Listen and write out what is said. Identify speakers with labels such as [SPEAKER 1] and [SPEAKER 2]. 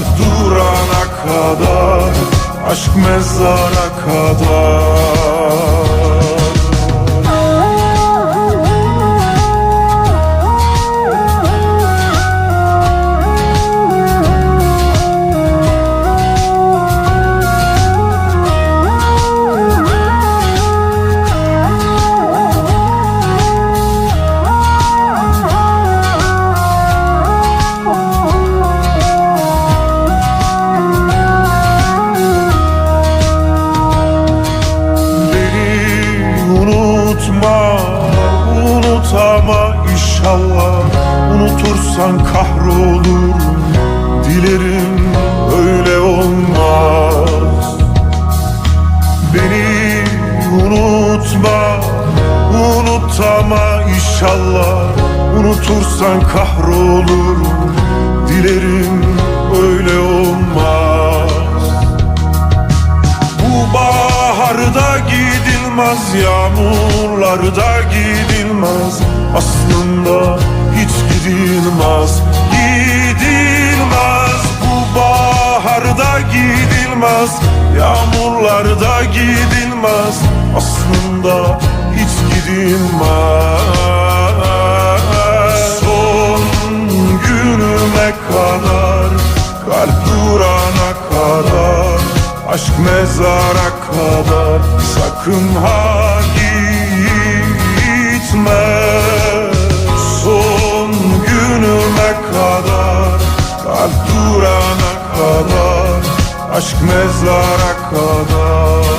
[SPEAKER 1] Kalp durana kadar Aşk mezara kadar unutma, unutama inşallah. Unutursan kahrolurum, dilerim öyle olmaz. Beni unutma, unutama inşallah. Unutursan kahrolurum, dilerim öyle gidilmez Yağmurlarda gidilmez. Aslında hiç gidilmez Gidilmez. Bu baharda gidilmez Yağmurlarda gidilmez. Aslında hiç gidilmez. Son günüme kadar Aşk mezara kadar sakın ha gitme. Son günüme kadar kalp durana kadar Aşk mezara kadar